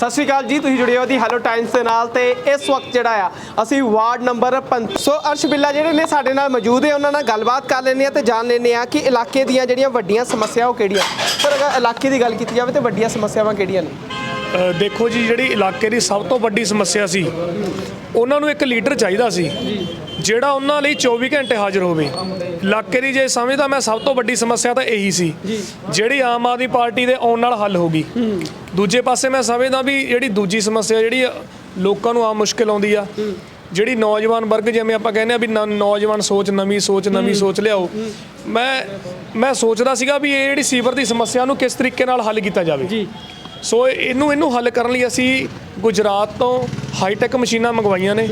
ਸਤਿ ਸ਼੍ਰੀ ਅਕਾਲ ਜੀ, ਤੁਸੀਂ ਜੁੜੇ ਹੋ ਦੀ ਹੈਲੋ ਟਾਈਮਸ ਦੇ ਨਾਲ ਤੇ ਇਸ ਵਕਤ ਜਿਹੜਾ ਆ, ਅਸੀਂ ਵਾਰਡ ਨੰਬਰ 500 ਅਰਸ਼ ਬਿੱਲਾ ਜਿਹੜੇ ਨੇ ਸਾਡੇ ਨਾਲ ਮੌਜੂਦ ਹੈ ਉਹਨਾਂ ਨਾਲ ਗੱਲਬਾਤ ਕਰ ਲੈਂਦੇ ਆ ਤੇ ਜਾਣ ਲੈਂਦੇ ਆ ਕਿ ਇਲਾਕੇ ਦੀਆਂ ਜਿਹੜੀਆਂ ਵੱਡੀਆਂ ਸਮੱਸਿਆਵਾਂ ਉਹ ਕਿਹੜੀਆਂ ਪਰ ਅਗਰ ਇਲਾਕੇ ਦੀ ਗੱਲ ਕੀਤੀ ਜਾਵੇ ਤੇ ਵੱਡੀਆਂ ਸਮੱਸਿਆਵਾਂ ਕਿਹੜੀਆਂ ਨੇ? ਦੇਖੋ ਜੀ, ਜਿਹੜੀ ਇਲਾਕੇ ਦੀ ਸਭ ਤੋਂ ਵੱਡੀ ਸਮੱਸਿਆ ਸੀ, ਉਹਨਾਂ ਨੂੰ ਇੱਕ ਲੀਡਰ ਚਾਹੀਦਾ ਸੀ। ਜਿਹੜਾ ਉਹਨਾਂ ਲਈ 24 ਘੰਟੇ ਹਾਜ਼ਰ ਹੋਵੇ। ਇਲਾਕੇ ਦੀ ਜੇ ਸਮਝਦਾ ਮੈਂ ਸਭ ਤੋਂ ਵੱਡੀ ਸਮੱਸਿਆ ਤਾਂ ਇਹੀ ਸੀ। ਜਿਹੜੀ ਆਮ ਆਦਮੀ ਪਾਰਟੀ ਦੇ ਆਉਣ ਨਾਲ ਹੱਲ ਹੋ ਗਈ। ਦੂਜੇ ਪਾਸੇ ਮੈਂ ਸਮਝਦਾ ਵੀ ਜਿਹੜੀ ਦੂਜੀ ਸਮੱਸਿਆ ਜਿਹੜੀ ਲੋਕਾਂ ਨੂੰ ਆਮ ਮੁਸ਼ਕਿਲ ਆਉਂਦੀ ਆ। ਜਿਹੜੀ ਨੌਜਵਾਨ ਵਰਗ ਜਿਵੇਂ ਆਪਾਂ ਕਹਿੰਦੇ ਆ ਵੀ ਨੌਜਵਾਨ ਸੋਚ ਨਵੀਂ ਸੋਚ ਨਵੀਂ ਸੋਚ ਲਿਆਓ। ਮੈਂ ਮੈਂ ਸੋਚਦਾ ਸੀਗਾ ਵੀ ਇਹ ਜਿਹੜੀ ਸੀਵਰ ਦੀ ਸਮੱਸਿਆ ਨੂੰ ਕਿਸ ਤਰੀਕੇ ਨਾਲ ਹੱਲ ਕੀਤਾ ਜਾਵੇ। ਜੀ। ਸੋ ਇਹਨੂੰ ਇਹਨੂੰ ਹੱਲ ਕਰਨ ਲਈ ਅਸੀਂ ਗੁਜਰਾਤ ਤੋਂ ਹਾਈਟੈਕ ਮਸ਼ੀਨਾਂ ਮੰਗਵਾਈਆਂ ਨੇ।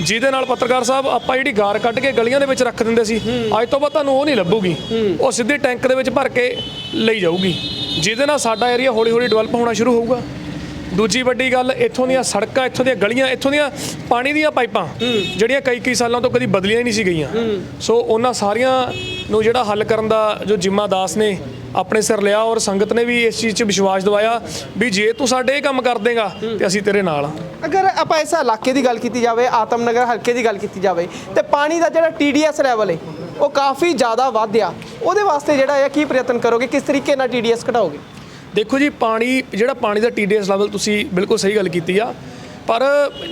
ਜਿਹਦੇ ਨਾਲ ਪੱਤਰਕਾਰ ਸਾਹਿਬ ਆਪਾਂ ਜਿਹੜੀ ਗਾਰ ਕੱਢ ਕੇ ਗਲੀਆਂ ਦੇ ਵਿੱਚ ਰੱਖ ਦਿੰਦੇ ਸੀ ਅੱਜ ਤੋਂ ਬਾਅਦ ਤੁਹਾਨੂੰ ਉਹ ਨਹੀਂ ਲੱਭੂਗੀ। ਉਹ ਸਿੱਧੇ ਟੈਂਕ ਦੇ ਵਿੱਚ ਭਰ ਕੇ ਲਈ ਜਾਊਗੀ। ਜਿਹਦੇ ਨਾਲ ਸਾਡਾ ਏਰੀਆ ਹੌਲੀ ਹੌਲੀ ਡਿਵੈਲਪ ਹੋਣਾ ਸ਼ੁਰੂ ਹੋਊਗਾ। ਦੂਜੀ ਵੱਡੀ ਗੱਲ ਇੱਥੋਂ ਦੀਆਂ ਸੜਕਾਂ ਇੱਥੋਂ ਦੀਆਂ ਗਲੀਆਂ ਇੱਥੋਂ ਦੀਆਂ ਪਾਣੀ ਦੀਆਂ ਪਾਈਪਾਂ ਜਿਹੜੀਆਂ ਕਈ ਕਈ ਸਾਲਾਂ ਤੋਂ ਕਦੀ ਬਦਲੀਆਂ ਹੀ ਨਹੀਂ ਸੀ ਗਈਆਂ। ਸੋ ਉਹਨਾਂ ਸਾਰੀਆਂ ਨੂੰ ਜਿਹੜਾ ਹੱਲ ਕਰਨ ਦਾ ਜੋ ਜਿੰਮਾ ਦਾਸ ਨੇ ਆਪਣੇ ਸਿਰ ਲਿਆ ਔਰ ਸੰਗਤ ਨੇ ਵੀ ਇਸ ਚੀਜ਼ 'ਚ ਵਿਸ਼ਵਾਸ ਦਿਵਾਇਆ ਵੀ ਜੇ ਤੂੰ ਸਾਡੇ ਇਹ ਕੰਮ ਕਰ ਦੇਗਾ ਤੇ ਅਸੀਂ ਤੇਰੇ ਨਾਲ ਹਾਂ ਅਗਰ ਆਪਾਂ ਇਸ ਇਲਾਕੇ ਦੀ ਗੱਲ ਕੀਤੀ ਜਾਵੇ ਆਤਮ ਨਗਰ ਹਲਕੇ ਦੀ ਗੱਲ ਕੀਤੀ ਜਾਵੇ ਤੇ ਪਾਣੀ ਦਾ ਜਿਹੜਾ TDS ਲੈਵਲ ਹੈ ਉਹ ਕਾਫੀ ਜ਼ਿਆਦਾ ਵਧਿਆ। ਉਹਦੇ ਵਾਸਤੇ ਜਿਹੜਾ ਹੈ ਕੀ ਪ੍ਰਯਤਨ ਕਰੋਗੇ? ਕਿਸ ਤਰੀਕੇ ਨਾਲ TDS ਘਟਾਓਗੇ? ਦੇਖੋ ਜੀ ਪਾਣੀ ਜਿਹੜਾ ਪਾਣੀ ਦਾ TDS ਲੈਵਲ ਤੁਸੀਂ ਬਿਲਕੁਲ ਸਹੀ ਗੱਲ ਕੀਤੀ ਆ ਪਰ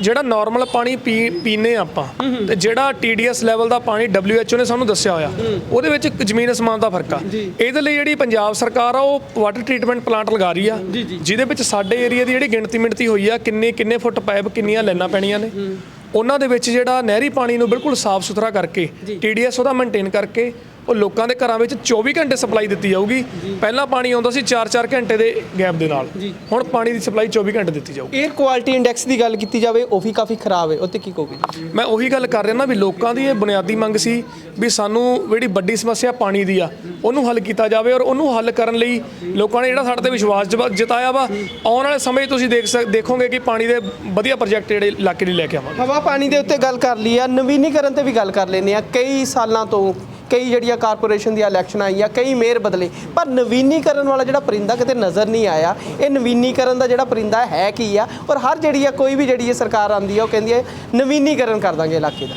ਜਿਹੜਾ ਨਾਰਮਲ ਪਾਣੀ ਪੀ ਪੀਨੇ ਆਪਾਂ ਤੇ ਜਿਹੜਾ TDS ਲੈਵਲ ਦਾ ਪਾਣੀ WHO ਨੇ ਸਾਨੂੰ ਦੱਸਿਆ ਹੋਇਆ ਉਹਦੇ ਵਿੱਚ ਜ਼ਮੀਨ ਅਸਮਾਨ ਦਾ ਫ਼ਰਕ ਆ। ਇਹਦੇ ਲਈ ਜਿਹੜੀ ਪੰਜਾਬ ਸਰਕਾਰ ਆ ਉਹ ਵਾਟਰ ਟ੍ਰੀਟਮੈਂਟ ਪਲਾਂਟ ਲਗਾ ਰਹੀ ਆ। ਜਿਹਦੇ ਵਿੱਚ ਸਾਡੇ ਏਰੀਆ ਦੀ ਜਿਹੜੀ ਗਿਣਤੀ ਮਿਣਤੀ ਹੋਈ ਆ ਕਿੰਨੇ ਕਿੰਨੇ ਫੁੱਟ ਪਾਈਪ ਕਿੰਨੀਆਂ ਲਾਈਨਾਂ ਪੈਣੀਆਂ ਨੇ। ਉਹਨਾਂ ਦੇ ਵਿੱਚ ਜਿਹੜਾ ਨਹਿਰੀ ਪਾਣੀ ਨੂੰ ਬਿਲਕੁਲ ਸਾਫ਼ ਸੁਥਰਾ ਕਰਕੇ TDS ਉਹਦਾ ਮੇਨਟੇਨ ਕਰਕੇ ਉਹ ਲੋਕਾਂ ਦੇ ਘਰਾਂ ਵਿੱਚ 24 ਘੰਟੇ ਸਪਲਾਈ ਦਿੱਤੀ ਜਾਊਗੀ। ਪਹਿਲਾਂ ਪਾਣੀ ਆਉਂਦਾ ਸੀ 4-4 ਘੰਟੇ ਦੇ ਗੈਪ ਦੇ ਨਾਲ। ਹੁਣ ਪਾਣੀ ਦੀ ਸਪਲਾਈ 24 ਘੰਟੇ ਦਿੱਤੀ ਜਾਊਗੀ। 에ਅਰ ਕੁਆਲਿਟੀ ਇੰਡੈਕਸ ਦੀ ਗੱਲ ਕੀਤੀ ਜਾਵੇ ਉਹ ਵੀ ਕਾਫੀ ਖਰਾਬ ਹੈ। ਉਹ ਤੇ ਕੀ ਕਹੋਗੇ ਮੈਂ ਉਹੀ ਗੱਲ ਕਰ ਰਿਹਾ ਨਾ ਵੀ ਲੋਕਾਂ ਦੀ ਇਹ ਬੁਨਿਆਦੀ ਮੰਗ ਸੀ ਵੀ ਸਾਨੂੰ ਜਿਹੜੀ ਵੱਡੀ ਸਮੱਸਿਆ ਪਾਣੀ ਦੀ ਆ ਉਹਨੂੰ ਹੱਲ ਕੀਤਾ ਜਾਵੇ ਔਰ ਉਹਨੂੰ ਹੱਲ ਕਰਨ ਲਈ ਲੋਕਾਂ ਨੇ ਜਿਹੜਾ ਸਾਡੇ ਤੇ ਵਿਸ਼ਵਾਸ ਜਵਾ- ਜਤਾਇਆ ਵਾ ਆਉਣ ਵਾਲੇ ਸਮੇਂ 'ਚ ਤੁਸੀਂ ਦੇਖ ਸਕ ਦੇਖੋਗੇ ਕਿ ਪਾਣੀ ਦੇ ਵਧੀਆ ਪ੍ਰੋਜੈਕਟ ਜਿਹੜੇ ਇਲਾਕੇ ਲਈ ਲੈ ਕੇ ਆਵਾਂਗੇ। ਹਵਾ ਪਾਣੀ ਦੇ ਉੱਤੇ ਗੱਲ ਕਰ ਲਈ ਆ ਨਵੀਨੀਕਰਨ ਤੇ ਵੀ ਗੱਲ ਕਰ ਲੈਨੇ ਆ ਕਈ ਸਾਲਾਂ ਤੋਂ ਕਈ ਜਿਹੜੀਆਂ ਕਾਰਪੋਰੇਸ਼ਨ ਦੀਆਂ ਇਲੈਕਸ਼ਨ ਆਈਆਂ ਕਈ ਮੇਅਰ ਬਦਲੇ ਪਰ ਨਵੀਨੀਕਰਨ ਵਾਲਾ ਜਿਹੜਾ ਪਰਿੰਦਾ ਕਿਤੇ ਨਜ਼ਰ ਨਹੀਂ ਆਇਆ। ਇਹ ਨਵੀਨੀਕਰਨ ਦਾ ਜਿਹੜਾ ਪਰਿੰਦਾ ਹੈ ਕੀ ਆ? ਔਰ ਹਰ ਜਿਹੜੀ ਆ ਕੋਈ ਵੀ ਜਿਹੜੀ ਇਹ ਸਰਕਾਰ ਆਂਦੀ ਆ ਉਹ ਕਹਿੰਦੀ ਹੈ ਨਵੀਨੀਕਰਨ ਕਰ ਦਾਂਗੇ ਇਲਾਕੇ ਦਾ।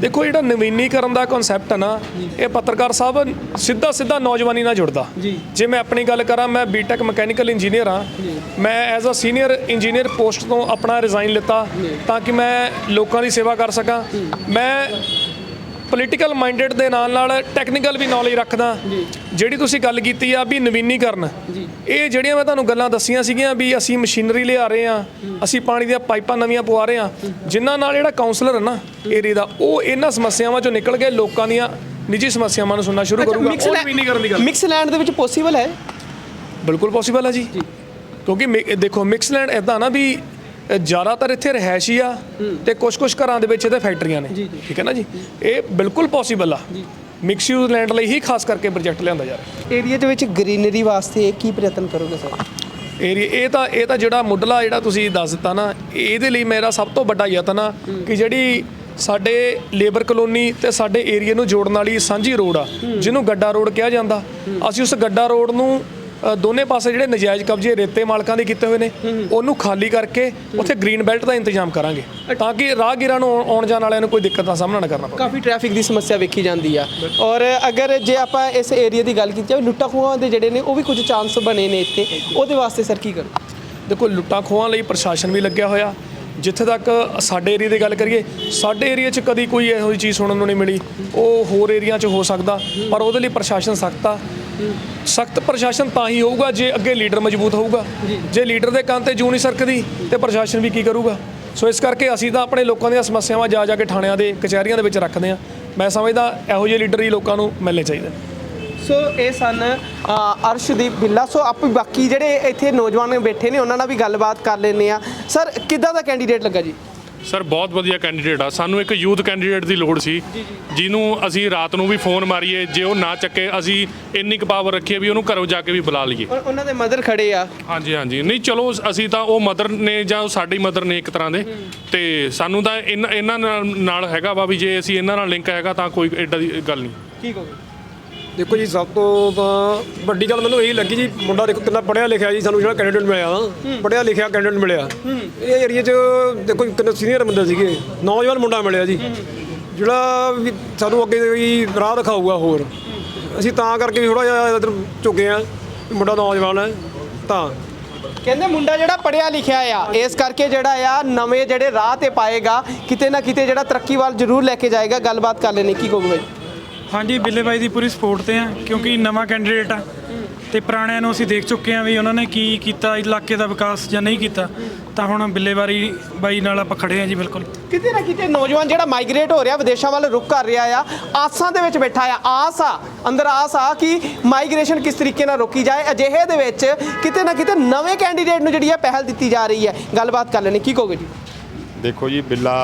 ਦੇਖੋ ਜਿਹੜਾ ਨਵੀਨੀਕਰਨ ਦਾ ਕਨਸੈਪਟ ਹੈ ਨਾ ਇਹ ਪੱਤਰਕਾਰ ਸਾਹਿਬ ਸਿੱਧਾ ਸਿੱਧਾ ਨੌਜਵਾਨੀ ਨਾਲ ਜੁੜਦਾ। ਜੀ। ਜੇ ਮੈਂ ਆਪਣੀ ਗੱਲ ਕਰਾਂ ਮੈਂ ਬੀਟੈਕ ਮਕੈਨੀਕਲ ਇੰਜੀਨੀਅਰ ਹਾਂ। ਮੈਂ as a senior engineer post ਤੋਂ ਆਪਣਾ ਰਿਜ਼ਾਈਨ ਲਿੱਤਾ ਤਾਂ ਕਿ ਮੈਂ ਲੋਕਾਂ ਦੀ ਸੇਵਾ ਕਰ ਸਕਾਂ। ਮੈਂ ਪੋਲੀਟੀਕਲ ਮਾਈਂਡਡ ਦੇ ਨਾਲ ਨਾਲ ਟੈਕਨੀਕਲ ਵੀ ਨੌਲੇਜ ਰੱਖਦਾ। ਜਿਹੜੀ ਤੁਸੀਂ ਗੱਲ ਕੀਤੀ ਆ ਵੀ ਨਵੀਨੀਕਰਨ। ਇਹ ਜਿਹੜੀਆਂ ਮੈਂ ਤੁਹਾਨੂੰ ਗੱਲਾਂ ਦੱਸੀਆਂ ਸੀਗੀਆਂ ਵੀ ਅਸੀਂ ਮਸ਼ੀਨਰੀ ਲਿਆ ਰਹੇ ਆ ਅਸੀਂ ਪਾਣੀ ਦੀਆਂ ਪਾਈਪਾਂ ਨਵੀਆਂ ਪਵਾ ਰਹੇ ਆ ਜਿਨ੍ਹਾਂ ਨਾਲ ਜਿਹੜਾ ਕਾਉਂਸਲਰ ਹੈ ਨਾ ਏਰੀਆ ਦਾ ਉਹ ਇਹਨਾਂ ਸਮੱਸਿਆਵਾਂ ਚੋਂ ਨਿਕਲ ਕੇ ਲੋਕਾਂ ਦੀਆਂ ਨਿੱਜੀ ਸਮੱਸਿਆਵਾਂ ਨੂੰ ਸੁਣਨਾ ਸ਼ੁਰੂ ਕਰੂਗਾ। ਉਹ ਨਵੀਨੀਕਰਨ ਦੀ ਗੱਲ। ਮਿਕਸ ਲੈਂਡ ਦੇ ਵਿੱਚ ਪੋਸੀਬਲ ਹੈ? ਬਿਲਕੁਲ ਪੋਸੀਬਲ ਹੈ ਜੀ। ਕਿਉਂਕਿ ਦੇਖੋ ਮਿਕਸਲੈਂਡ ਇਦਾਂ ਨਾ ਵੀ ਜ਼ਿਆਦਾਤਰ ਇੱਥੇ ਰਹਿਸ਼ੀ ਆ ਤੇ ਕੁਝ-ਕੁਝ ਘਰਾਂ ਦੇ ਵਿੱਚ ਇਹਦੇ ਫੈਕਟਰੀਆਂ ਨੇ। ਠੀਕ ਹੈ ਨਾ ਜੀ? ਇਹ ਬਿਲਕੁਲ ਪੋਸੀਬਲ ਆ। ਮਿਕਸ ਯੂਜ਼ ਲੈਂਡ ਲਈ ਹੀ ਖਾਸ ਕਰਕੇ ਪ੍ਰੋਜੈਕਟ ਲਿਆਂਦਾ ਜਾ ਰਿਹਾ। ਏਰੀਆ ਦੇ ਵਿੱਚ ਗ੍ਰੀਨਰੀ ਵਾਸਤੇ ਕੀ ਪ੍ਰਯਤਨ ਕਰੋਗੇ ਸਰ? ਏਰੀਆ ਇਹ ਤਾਂ ਇਹ ਤਾਂ ਜਿਹੜਾ ਮੁੱਢਲਾ ਜਿਹੜਾ ਤੁਸੀਂ ਦੱਸ ਦਿੱਤਾ ਨਾ ਇਹਦੇ ਲਈ ਮੇਰਾ ਸਭ ਤੋਂ ਵੱਡਾ ਯਤਨ ਆ ਕਿ ਜਿਹੜੀ ਸਾਡੇ ਲੇਬਰ ਕਲੋਨੀ ਤੇ ਸਾਡੇ ਏਰੀਆ ਨੂੰ ਜੋੜਨ ਵਾਲੀ ਸਾਂਝੀ ਰੋਡ ਆ ਜਿਹਨੂੰ ਗੱਡਾ ਰੋਡ ਕਿਹਾ ਜਾਂਦਾ। ਅਸੀਂ ਉਸ ਗੱਡਾ ਰੋਡ ਨੂੰ ਅ, ਦੋਨੇ ਪਾਸੇ ਜਿਹੜੇ ਨਜਾਇਜ਼ ਕਬਜ਼ੇ ਰੇਤੇ ਮਾਲਕਾਂ ਦੇ ਕੀਤੇ ਹੋਏ ਨੇ ਉਹਨੂੰ ਖਾਲੀ ਕਰਕੇ ਉੱਥੇ ਗ੍ਰੀਨ ਬੈਲਟ ਦਾ ਇੰਤਜ਼ਾਮ ਕਰਾਂਗੇ ਤਾਂ ਕਿ ਰਾਹਗੀਰਾਂ ਨੂੰ ਆਉਣ- ਆਉਣ ਜਾਣ ਵਾਲਿਆਂ ਨੂੰ ਕੋਈ ਦਿੱਕਤ ਦਾ ਸਾਹਮਣਾ ਨਾ ਕਰਨਾ ਪਵੇ। ਕਾਫੀ ਟ੍ਰੈਫਿਕ ਦੀ ਸਮੱਸਿਆ ਵੇਖੀ ਜਾਂਦੀ ਆ। ਔਰ ਅਗਰ ਜੇ ਆਪਾਂ ਇਸ ਏਰੀਆ ਦੀ ਗੱਲ ਕੀਤੀ ਜਾਵੇ ਲੁੱਟਾਂ ਖੋਹਾਂ ਦੇ ਜਿਹੜੇ ਨੇ ਉਹ ਵੀ ਕੁਝ ਚਾਂਸ ਬਣੇ ਨੇ ਇੱਥੇ। ਉਹਦੇ ਵਾਸਤੇ ਸਰ ਕੀ ਕਰੋ ਦੇਖੋ ਲੁੱਟਾਂ ਖੋਹਾਂ ਲਈ ਪ੍ਰਸ਼ਾਸਨ ਵੀ ਲੱਗਿਆ ਹੋਇਆ। ਜਿੱਥੇ ਤੱਕ ਸਾਡੇ ਏਰੀਆ ਦੀ ਗੱਲ ਕਰੀਏ ਸਾਡੇ ਏਰੀਆ 'ਚ ਕਦੀ ਕੋਈ ਇਹੋ ਜਿਹੀ ਚੀਜ਼ ਸੁਣਨ ਨੂੰ ਨਹੀਂ ਮਿਲੀ। ਉਹ ਹੋਰ ਏਰੀਆ 'ਚ ਹੋ ਸਕਦਾ ਪਰ ਉਹਦੇ ਲਈ ਪ੍ਰਸ਼ਾਸਨ ਸਖਤ ਆ। ਸਖਤ ਪ੍ਰਸ਼ਾਸਨ ਤਾਂ ਹੀ ਹੋਊਗਾ ਜੇ ਅੱਗੇ ਲੀਡਰ ਮਜ਼ਬੂਤ ਹੋਊਗਾ। ਜੇ। ਲੀਡਰ ਦੇ ਕੰਨ ਤੇ ਜੂ ਨਹੀਂ ਸਰਕਦੀ ਤੇ ਪ੍ਰਸ਼ਾਸਨ ਵੀ ਕੀ ਕਰੂਗਾ? ਸੋ ਇਸ ਕਰਕੇ ਅਸੀਂ ਤਾਂ ਆਪਣੇ ਲੋਕਾਂ ਦੀਆਂ ਸਮੱਸਿਆਵਾਂ ਜਾ ਜਾ ਕੇ ਥਾਣਿਆਂ ਦੇ ਕਚਹਿਰੀਆਂ ਦੇ ਵਿੱਚ ਰੱਖਦੇ ਆ ਮੈਂ ਸਮਝਦਾ ਇਹੋ ਜਿਹੇ ਲੀਡਰ ਹੀ ਲੋਕਾਂ ਨੂੰ ਮਿਲਣੇ ਚਾਹੀਦੇ। ਸੋ ਇਹ ਸਨ ਅਰਸ਼ਦੀਪ ਬਿੱਲਾ। ਸੋ ਆਪ ਬਾਕੀ ਜਿਹੜੇ ਇੱਥੇ ਨੌਜਵਾਨ ਬੈਠੇ ਨੇ ਉਹਨਾਂ ਨਾਲ ਵੀ ਗੱਲਬਾਤ ਕਰ ਲੈਂਦੇ ਆ ਸਰ ਕਿੱਦਾਂ ਦਾ ਕੈਂਡੀਡੇਟ ਲੱਗਾ ਜੀ? ਸਰ ਬਹੁਤ ਵਧੀਆ ਕੈਂਡੀਡੇਟ ਆ। ਸਾਨੂੰ ਇੱਕ ਯੂਥ ਕੈਂਡੀਡੇਟ ਦੀ ਲੋੜ ਸੀ। ਜਿਹਨੂੰ ਅਸੀਂ ਰਾਤ ਨੂੰ ਵੀ ਫੋਨ ਮਾਰੀਏ ਜੇ ਉਹ ਨਾ ਚੱਕੇ ਅਸੀਂ ਇੰਨੀ ਕੁ ਪਾਵਰ ਰੱਖੀਏ ਵੀ ਉਹਨੂੰ ਘਰੋਂ ਜਾ ਕੇ ਵੀ ਬੁਲਾ ਲਈਏ। ਉਹਨਾਂ ਦੇ ਮਦਰ ਖੜੇ ਆ। ਹਾਂਜੀ ਹਾਂਜੀ। ਨਹੀਂ ਚਲੋ ਅਸੀਂ ਤਾਂ ਉਹ ਮਦਰ ਨੇ ਜਾਂ ਉਹ ਸਾਡੀ ਮਦਰ ਨੇ ਇੱਕ ਤਰ੍ਹਾਂ ਦੇ। ਤੇ ਸਾਨੂੰ ਤਾਂ ਇਨ- ਇਹਨਾਂ ਨਾਲ- ਨਾਲ ਹੈਗਾ ਵਾ ਵੀ ਜੇ ਅਸੀਂ ਇਹਨਾਂ ਨਾਲ ਲਿੰਕ ਹੈਗਾ ਤਾਂ ਕੋਈ ਐਡਾ ਦੀ ਗੱਲ ਨਹੀਂ। ਕੀ ਕਹੋਗੇ ਦੇਖੋ ਜੀ ਸਭ ਤੋਂ ਤਾਂ ਵੱਡੀ ਗੱਲ ਮੈਨੂੰ ਇਹੀ ਲੱਗੀ ਜੀ ਮੁੰਡਾ ਦੇਖੋ ਕਿੰਨਾ ਪੜ੍ਹਿਆ ਲਿਖਿਆ ਜੀ ਸਾਨੂੰ ਜਿਹੜਾ ਕੈਂਡੀਡੇਟ ਮਿਲਿਆ ਨਾ ਪੜ੍ਹਿਆ ਲਿਖਿਆ ਕੈਂਡੀਡੇਟ ਮਿਲਿਆ। ਇਹ ਏਰੀਆ 'ਚ ਦੇਖੋ ਕਿੰਨੇ ਸੀਨੀਅਰ ਬੰਦੇ ਸੀਗੇ ਨੌਜਵਾਨ ਮੁੰਡਾ ਮਿਲਿਆ ਜੀ। ਜਿਹੜਾ ਵੀ ਸਾਨੂੰ ਅੱਗੇ ਵੀ ਰਾਹ ਦਿਖਾਊਗਾ ਹੋਰ। ਅਸੀਂ ਤਾਂ ਕਰਕੇ ਵੀ ਥੋੜਾ ਜਿਹਾ ਇੱਧਰ ਝੁਕੇ ਆ ਮੁੰਡਾ ਨੌਜਵਾਨ ਹੈ ਤਾਂ। ਕਹਿੰਦੇ ਮੁੰਡਾ ਜਿਹੜਾ ਪੜਿਆ ਲਿਖਿਆ ਆ ਇਸ ਕਰਕੇ ਜਿਹੜਾ ਆ ਨਵੇਂ ਜਿਹੜੇ ਰਾਹ ਤੇ ਪਾਏਗਾ ਕਿਤੇ ਨਾ ਕਿਤੇ ਜਿਹੜਾ ਤਰੱਕੀ ਵੱਲ ਜ਼ਰੂਰ ਲੈ ਕੇ ਜਾਏਗਾ। ਗੱਲਬਾਤ ਕਰ ਲੈਣੀ ਕੀ ਕਹੋਗੇ ਹਾਂਜੀ ਬਿੱਲੇ ਬਾਈ ਦੀ ਪੂਰੀ ਸਪੋਰਟ ਤੇ ਆ ਕਿਉਂਕਿ ਨਵਾਂ ਕੈਂਡੀਡੇਟ ਆ ਤੇ ਪੁਰਾਣਿਆਂ ਨੂੰ ਅਸੀਂ ਦੇਖ ਚੁੱਕੇ ਆ ਵੀ ਉਹਨਾਂ ਨੇ ਕੀ ਕੀਤਾ ਇਲਾਕੇ ਦਾ ਵਿਕਾਸ ਜਾਂ ਨਹੀਂ ਕੀਤਾ ਤਾਂ ਹੁਣ ਬਿੱਲੇ ਬਾਰੀ ਬਾਈ ਨਾਲ ਆਪਾਂ ਖੜੇ ਆ ਜੀ ਬਿਲਕੁਲ। ਕਿਤੇ ਨਾ ਕਿਤੇ ਨੌਜਵਾਨ ਜਿਹੜਾ ਮਾਈਗ੍ਰੇਟ ਹੋ ਰਿਹਾ ਵਿਦੇਸ਼ਾਂ ਵੱਲ ਰੁਕ ਕਰ ਰਿਹਾ ਆ ਆਸਾਂ ਦੇ ਵਿੱਚ ਬੈਠਾ ਆ ਆਸ ਆ ਅੰਦਰ ਆਸ ਆ ਕਿ ਮਾਈਗ੍ਰੇਸ਼ਨ ਕਿਸ ਤਰੀਕੇ ਨਾਲ ਰੋਕੀ ਜਾਏ ਅਜਿਹੇ ਦੇ ਵਿੱਚ ਕਿਤੇ ਨਾ ਕਿਤੇ ਨਵੇਂ ਕੈਂਡੀਡੇਟ ਨੂੰ ਜਿਹੜੀ ਹੈ ਪਹਿਲ ਦਿੱਤੀ ਜਾ ਰਹੀ ਹੈ। ਗੱਲਬਾਤ ਕਰ ਲੈਣੀ ਕੀ ਕਹੋਗੇ ਜੀ? ਦੇਖੋ ਜੀ ਬਿੱਲਾ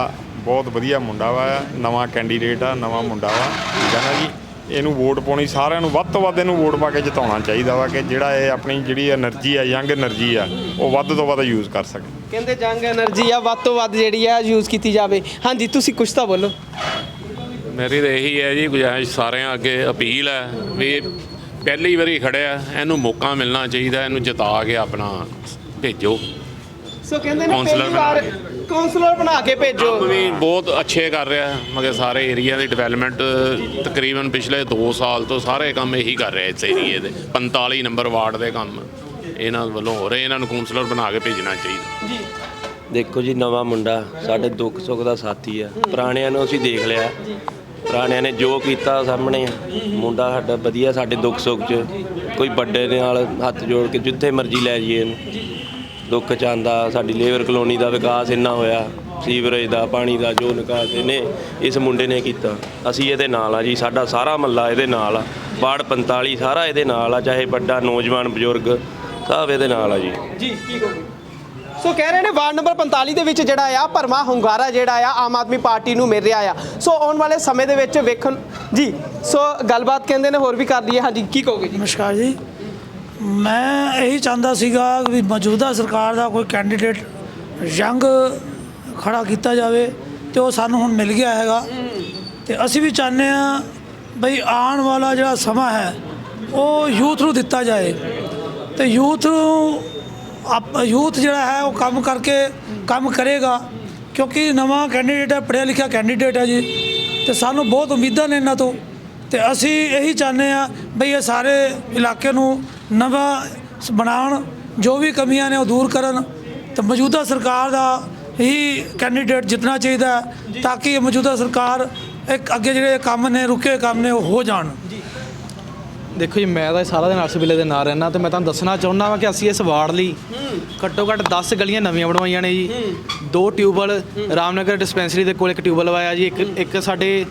ਬਹੁਤ ਵਧੀਆ ਮੁੰਡਾ ਵਾ ਨਵਾਂ ਕੈਂਡੀਡੇਟ ਆ ਨਵਾਂ ਮੁੰਡਾ ਵਾ। ਠੀਕ ਆ ਨਾ ਜੀ? ਇਹਨੂੰ ਵੋਟ ਪਾਉਣੀ ਸਾਰਿਆਂ ਨੂੰ ਵੱਧ ਤੋਂ ਵੱਧ ਇਹਨੂੰ ਵੋਟ ਪਾ ਕੇ ਜਿਤਾਉਣਾ ਚਾਹੀਦਾ ਵਾ ਕਿ ਜਿਹੜਾ ਇਹ ਆਪਣੀ ਜਿਹੜੀ એનર્ਜੀ ਆ ਯੰਗ એનર્ਜੀ ਆ ਉਹ ਵੱਧ ਤੋਂ ਵੱਧ ਯੂਜ਼ ਕਰ ਸਕੇ। ਕਹਿੰਦੇ ਜੰਗ એનર્ਜੀ ਆ ਵੱਧ ਤੋਂ ਵੱਧ ਜਿਹੜੀ ਆ ਯੂਜ਼ ਕੀਤੀ ਜਾਵੇ। ਹਾਂਜੀ ਤੁਸੀਂ ਕੁਝ ਤਾਂ ਬੋਲੋ। ਮੇਰੀ ਤਾਂ ਇਹੀ ਹੈ ਜੀ ਗੁਜਾਇਸ਼ ਸਾਰਿਆਂ ਅੱਗੇ ਅਪੀਲ ਹੈ ਵੀ ਪਹਿਲੀ ਵਾਰੀ ਖੜਿਆ ਇਹਨੂੰ ਮੌਕਾ ਮਿਲਣਾ ਚਾਹੀਦਾ ਇਹਨੂੰ ਜਿਤਾ ਕੇ ਆਪਣਾ ਭੇਜੋ। ਸੋ ਕਹਿੰਦੇ ਨੇ ਕੌਂਸਲਰ ਪਹਿਲੀ ਵਾਰ ਕਾਉਂਸਲਰ ਬਣਾ ਕੇ ਭੇਜੋ। ਕੰਮ ਵੀ ਬਹੁਤ ਅੱਛੇ ਕਰ ਰਿਹਾ ਮਗਰ ਸਾਰੇ ਏਰੀਆ ਦੀ ਡਿਵੈਲਪਮੈਂਟ ਤਕਰੀਬਨ ਪਿਛਲੇ 2 ਸਾਲ ਤੋਂ ਸਾਰੇ ਕੰਮ ਇਹੀ ਕਰ ਰਿਹਾ ਇਸ ਏਰੀਏ ਦੇ। 45 ਨੰਬਰ ਵਾਰਡ ਦੇ ਕੰਮ ਇਹਨਾਂ ਵੱਲੋਂ ਹੋ ਰਹੇ ਇਹਨਾਂ ਨੂੰ ਕਾਉਂਸਲਰ ਬਣਾ ਕੇ ਭੇਜਣਾ ਚਾਹੀਦਾ। ਜੀ। ਦੇਖੋ ਜੀ ਨਵਾਂ ਮੁੰਡਾ ਸਾਡੇ ਦੁੱਖ ਸੁੱਖ ਦਾ ਸਾਥੀ ਆ। ਪੁਰਾਣਿਆਂ ਨੂੰ ਅਸੀਂ ਦੇਖ ਲਿਆ। ਪੁਰਾਣਿਆਂ ਨੇ ਜੋ ਕੀਤਾ ਸਾਹਮਣੇ। ਮੁੰਡਾ ਸਾਡਾ ਵਧੀਆ ਸਾਡੇ ਦੁੱਖ ਸੁੱਖ 'ਚ ਕੋਈ ਵੱਡੇ ਦੇ ਨਾਲ ਹੱਥ ਜੋੜ ਕੇ ਜਿੱਥੇ ਮਰਜ਼ੀ ਲੈ ਜਾਈਏ ਇਹਨੂੰ। ਦੁੱਖ ਚਾਹੁੰਦਾ ਸਾਡੀ ਲੇਬਰ ਕਲੋਨੀ ਦਾ ਵਿਕਾਸ ਇੰਨਾ ਹੋਇਆ ਸੀਵਰੇਜ ਦਾ ਪਾਣੀ ਦਾ ਜੋ ਨਿਕਾਸ ਇਹਨੇ ਇਸ ਮੁੰਡੇ ਨੇ ਕੀਤਾ। ਅਸੀਂ ਇਹਦੇ ਨਾਲ ਆ ਜੀ ਸਾਡਾ ਸਾਰਾ ਮੱਲਾ ਇਹਦੇ ਨਾਲ ਆ। ਵਾਰਡ 45 ਸਾਰਾ ਇਹਦੇ ਨਾਲ ਆ ਚਾਹੇ ਵੱਡਾ ਨੌਜਵਾਨ ਬਜ਼ੁਰਗ ਸਭ ਇਹਦੇ ਨਾਲ ਆ ਜੀ। ਜੀ ਕੀ ਕਹੋਗੇ? ਸੋ ਕਹਿ ਰਹੇ ਨੇ ਵਾਰਡ ਨੰਬਰ 45 ਦੇ ਵਿੱਚ ਜਿਹੜਾ ਆ ਭਰਮਾ ਹੁੰਗਾਰਾ ਜਿਹੜਾ ਆ ਆਮ ਆਦਮੀ ਪਾਰਟੀ ਨੂੰ ਮਿਲ ਰਿਹਾ ਆ। ਸੋ ਆਉਣ ਵਾਲੇ ਸਮੇਂ ਦੇ ਵਿੱਚ ਵੇਖਣ ਜੀ ਸੋ ਗੱਲਬਾਤ ਕਹਿੰਦੇ ਨੇ ਹੋਰ ਵੀ ਕਰ ਲਈਏ। ਹਾਂਜੀ ਕੀ ਕਹੋਗੇ ਜੀ? ਨਮਸਕਾਰ ਜੀ। ਮੈਂ ਇਹੀ ਚਾਹੁੰਦਾ ਸੀਗਾ ਵੀ ਮੌਜੂਦਾ ਸਰਕਾਰ ਦਾ ਕੋਈ ਕੈਂਡੀਡੇਟ ਯੰਗ ਖੜਾ ਕੀਤਾ ਜਾਵੇ ਤੇ ਉਹ ਸਾਨੂੰ ਹੁਣ ਮਿਲ ਗਿਆ ਹੈਗਾ। ਤੇ ਅਸੀਂ ਵੀ ਚਾਹੁੰਦੇ ਆ ਬਈ ਆਉਣ ਵਾਲਾ ਜਿਹੜਾ ਸਮਾਂ ਹੈ, ਉਹ ਯੂਥ ਨੂੰ ਦਿੱਤਾ ਜਾਏ। ਤੇ ਯੂਥ ਨੂੰ ਆਪ, ਯੂਥ ਜਿਹੜਾ ਹੈ, ਉਹ ਕੰਮ ਕਰਕੇ ਕੰਮ ਕਰੇਗਾ, ਕਿਉਂਕਿ ਨਵਾਂ ਕੈਂਡੀਡੇਟ ਹੈ, ਪੜ੍ਹਿਆ ਲਿਖਿਆ ਕੈਂਡੀਡੇਟ ਹੈ ਜੀ। ਤੇ ਸਾਨੂੰ ਬਹੁਤ ਉਮੀਦਾਂ ਨੇ ਇਹਨਾਂ ਤੋਂ। ਤੇ ਅਸੀਂ ਇਹੀ ਚਾਹੁੰਦੇ ਆ ਬਈ ਇਹ ਸਾਰੇ ਇਲਾਕੇ ਨੂੰ ਨਵਾਂ ਬਣਾਉਣ ਜੋ ਵੀ ਕਮੀਆਂ ਨੇ ਉਹ ਦੂਰ ਕਰਨ ਤੇ ਮੌਜੂਦਾ ਸਰਕਾਰ ਦਾ ਹੀ ਕੈਂਡੀਡੇਟ ਜਿੱਤਣਾ ਚਾਹੀਦਾ ਹੈ ਤਾਂ ਕਿ ਇਹ ਮੌਜੂਦਾ ਸਰਕਾਰ ਇੱਕ ਅੱਗੇ ਜਿਹੜੇ ਕੰਮ ਨੇ ਰੁਕੇ ਕੰਮ ਨੇ ਉਹ ਹੋ ਜਾਣ। ਦੇਖੋ ਜੀ ਮੈਂ ਤਾਂ ਸਾਰਾ ਦਿਨ ਅਰਸ ਬਿੱਲੇ ਦੇ ਨਾਲ ਰਹਿਣਾ ਤੇ ਮੈਂ ਤੁਹਾਨੂੰ ਦੱਸਣਾ ਚਾਹੁੰਦਾ ਵਾਂ ਕਿ ਅਸੀਂ ਇਸ ਵਾਰਡ ਲਈ ਘੱਟੋ ਘੱਟ 10 ਗਲੀਆਂ ਨਵੀਆਂ ਬਣਵਾਈਆਂ ਨੇ ਜੀ। ਦੋ ਟਿਊਬਲ ਰਾਮਨਗਰ ਡਿਸਪੈਂਸਰੀ ਦੇ ਕੋਲ ਇੱਕ ਟਿਊਬਲ ਲਵਾਇਆ ਜੀ। ਇੱਕ ਇੱਕ ਸਾਡੇ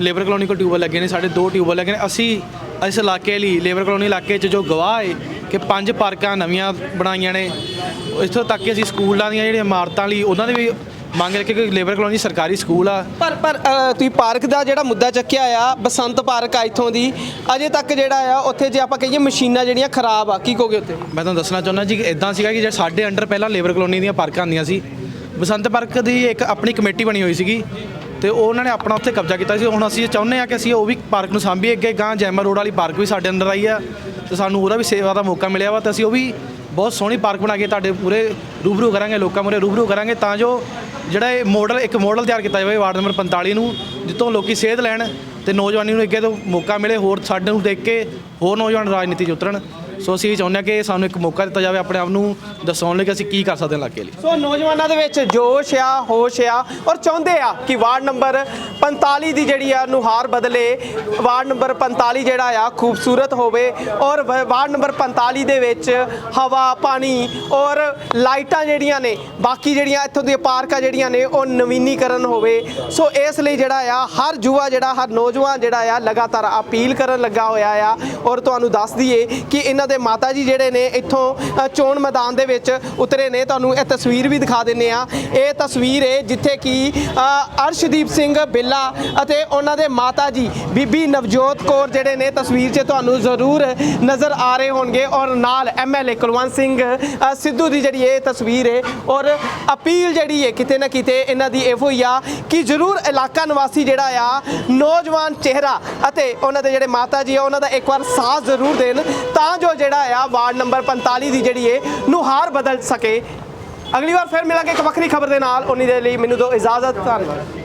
ਲੇਬਰ ਕਲੋਨੀ ਕੋਲ ਟਿਊਬਲ ਲੱਗੇ ਨੇ ਸਾਡੇ ਦੋ ਟਿਊਬਲ ਲੱਗੇ ਨੇ। ਅਸੀਂ ਇਸ ਇਲਾਕੇ ਲਈ ਲੇਬਰ ਕਲੋਨੀ ਇਲਾਕੇ 'ਚ ਜੋ ਗਵਾਹ ਹੈ ਕਿ ਪੰਜ ਪਾਰਕਾਂ ਨਵੀਆਂ ਬਣਾਈਆਂ ਨੇ ਇੱਥੋਂ ਤੱਕ ਕਿ ਅਸੀਂ ਸਕੂਲਾਂ ਦੀਆਂ ਜਿਹੜੀਆਂ ਇਮਾਰਤਾਂ ਲਈ ਉਹਨਾਂ ਦੇ ਵੀ ਮੰਗ ਰੱਖੀ ਕਿ ਲੇਬਰ ਕਲੋਨੀ ਸਰਕਾਰੀ ਸਕੂਲ ਆ। ਪਰ ਪਰ ਅ, ਤੁਸੀਂ ਪਾਰਕ ਦਾ ਜਿਹੜਾ ਮੁੱਦਾ ਚੱਕਿਆ ਆ ਬਸੰਤ ਪਾਰਕ ਆ ਇੱਥੋਂ ਦੀ ਅਜੇ ਤੱਕ ਜਿਹੜਾ ਆ ਉੱਥੇ ਜੇ ਆਪਾਂ ਕਹੀਏ ਮਸ਼ੀਨਾਂ ਜਿਹੜੀਆਂ ਖਰਾਬ ਆ ਕੀ ਕਹੋਗੇ ਉੱਥੇ? ਮੈਂ ਤੁਹਾਨੂੰ ਦੱਸਣਾ ਚਾਹੁੰਦਾ ਜੀ ਕਿ ਇਦਾਂ ਸੀਗਾ ਕਿ ਜਿਹੜਾ ਸਾਡੇ ਅੰਡਰ ਪਹਿਲਾਂ ਲੇਬਰ ਕਲੋਨੀ ਦੀਆਂ ਪਾਰਕਾਂ ਆਉਂਦੀਆਂ ਸੀ ਬਸੰਤ ਪਾਰਕ ਦੀ ਇੱਕ ਆਪਣੀ ਕਮੇਟੀ ਬਣੀ ਹੋਈ ਸੀਗੀ ਤੇ ਉਹ ਉਹਨਾਂ ਨੇ ਆਪਣਾ ਉੱਥੇ ਕਬਜ਼ਾ ਕੀਤਾ ਸੀ। ਹੁਣ ਅਸੀਂ ਇਹ ਚਾਹੁੰਦੇ ਆ ਕਿ ਅਸੀਂ ਉਹ ਵੀ ਪਾਰਕ ਨੂੰ ਸਾਂਭੀਏ। ਅੱਗੇ ਗਾਂ ਜੈਮਾ ਰੋਡ ਵਾਲੀ ਪਾਰਕ ਵੀ ਸਾਡੇ ਅੰਦਰ ਆਈ ਆ ਤੇ ਸਾਨੂੰ ਉਹਦਾ ਵੀ ਸੇਵਾ ਦਾ ਮੌਕਾ ਮਿਲਿਆ ਵਾ ਤੇ ਅਸੀਂ ਉਹ ਵੀ ਬਹੁਤ ਸੋਹਣੀ ਪਾਰਕ ਬਣਾ ਕੇ ਤੁਹਾਡੇ ਪੂਰੇ ਰੂਬਰੂ ਕਰਾਂਗੇ, ਲੋਕਾਂ ਮੂਹਰੇ ਰੂਬਰੂ ਕਰਾਂਗੇ ਤਾਂ ਜੋ ਜਿਹੜਾ ਇਹ ਮਾਡਲ ਇੱਕ ਮਾਡਲ ਤਿਆਰ ਕੀਤਾ ਜਾਵੇ ਵਾਰਡ ਨੰਬਰ 45 ਨੂੰ, ਜਿੱਥੋਂ ਲੋਕੀ ਸੇਧ ਲੈਣ ਤੇ ਨੌਜਵਾਨੀ ਨੂੰ ਅੱਗੇ ਤੋਂ ਮੌਕਾ ਮਿਲੇ, ਹੋਰ ਸਾਡੇ ਨੂੰ ਦੇਖ ਕੇ ਹੋਰ ਨੌਜਵਾਨ ਰਾਜਨੀਤੀ 'ਚ ਉਤਰਨ। ਸੋ ਅਸੀਂ ਇਹ ਚਾਹੁੰਦੇ ਹਾਂ ਕਿ ਸਾਨੂੰ ਇੱਕ ਮੌਕਾ ਦਿੱਤਾ ਜਾਵੇ ਆਪਣੇ ਆਪ ਨੂੰ ਦੱਸਣ ਲਈ ਕਿ ਅਸੀਂ ਕੀ ਕਰ ਸਕਦੇ ਹਾਂ ਇਲਾਕੇ ਲਈ। ਸੋ ਨੌਜਵਾਨਾਂ ਦੇ ਵਿੱਚ ਜੋਸ਼ ਆ, ਹੋਸ਼ ਆ ਔਰ ਚਾਹੁੰਦੇ ਆ ਕਿ ਵਾਰਡ ਨੰਬਰ 45 ਦੀ ਜਿਹੜੀ ਆ ਨੁਹਾਰ ਬਦਲੇ ਵਾਰਡ ਨੰਬਰ 45 ਜਿਹੜਾ ਆ ਖੂਬਸੂਰਤ ਹੋਵੇ ਔਰ ਵ- ਵਾਰਡ ਨੰਬਰ 45 ਦੇ ਵਿੱਚ ਹਵਾ, ਪਾਣੀ ਔਰ ਲਾਈਟਾਂ ਜਿਹੜੀਆਂ ਨੇ, ਬਾਕੀ ਜਿਹੜੀਆਂ ਇੱਥੋਂ ਦੀਆਂ ਪਾਰਕਾਂ ਜਿਹੜੀਆਂ ਨੇ ਉਹ ਨਵੀਨੀਕਰਨ ਹੋਵੇ। ਸੋ ਇਸ ਲਈ ਜਿਹੜਾ ਆ ਹਰ ਯੁਵਾ ਜਿਹੜਾ ਹਰ ਨੌਜਵਾਨ ਜਿਹੜਾ ਆ ਲਗਾਤਾਰ ਅਪੀਲ ਕਰਨ ਲੱਗਾ ਹੋਇਆ ਆ ਔਰ ਤੁਹਾਨੂੰ ਦੱਸ ਦਈਏ ਕਿ ਇਹਨਾਂ ਦੇ ਮਾਤਾ ਜੀ ਜਿਹੜੇ ਨੇ ਇੱਥੋਂ ਚੋਣ ਮੈਦਾਨ ਦੇ ਵਿੱਚ ਉਤਰੇ ਨੇ। ਤੁਹਾਨੂੰ ਇਹ ਤਸਵੀਰ ਵੀ ਦਿਖਾ ਦਿੰਨੇ ਆ। ਇਹ ਤਸਵੀਰ ਹੈ ਜਿੱਥੇ ਕਿ ਅਰਸ਼ਦੀਪ ਸਿੰਘ ਬਿੱਲਾ ਅਤੇ ਉਹਨਾਂ ਦੇ ਮਾਤਾ ਜੀ ਬੀਬੀ ਨਵਜੋਤ ਕੌਰ ਜਿਹੜੇ ਨੇ ਤਸਵੀਰ 'ਚ ਤੁਹਾਨੂੰ ਜ਼ਰੂਰ ਨਜ਼ਰ ਆ ਰਹੇ ਹੋਣਗੇ ਔਰ ਨਾਲ ਐਮਐਲਏ ਕੁਲਵੰਤ ਸਿੰਘ ਸਿੱਧੂ ਦੀ ਜਿਹੜੀ ਇਹ ਤਸਵੀਰ ਹੈ ਔਰ ਅਪੀਲ ਜਿਹੜੀ ਹੈ ਕਿਤੇ ਨਾ ਕਿਤੇ ਇਹਨਾਂ ਦੀ ਇਹੋ ਹੀ ਆ ਕਿ ਜ਼ਰੂਰ ਇਲਾਕਾ ਨਿਵਾਸੀ ਜਿਹੜਾ ਆ, ਨੌਜਵਾਨ ਚਿਹਰਾ ਅਤੇ ਉਹਨਾਂ ਦੇ ਜਿਹੜੇ ਮਾਤਾ ਜੀ ਆ, ਉਹਨਾਂ ਦਾ ਇੱਕ ਵਾਰ ਸਾਥ ਜ਼ਰੂਰ ਦੇਣ। ਤਾਂ ਜੋ ਜਿਹੜਾ ਆ, ਵਾਰਡ ਨੰਬਰ 45 ਦੀ ਜਿਹੜੀ ਹੈ ਨੁਹਾਰ ਬਦਲ ਸਕੇ। ਅਗਲੀ ਵਾਰ ਫਿਰ ਮਿਲਾਂਗੇ ਇੱਕ ਵੱਖਰੀ ਖਬਰ ਦੇ ਨਾਲ। ਉਨੀ ਦੇ ਲਈ ਮੈਨੂੰ ਦਿਓ ਇਜਾਜ਼ਤ। ਧੰਨਵਾਦ।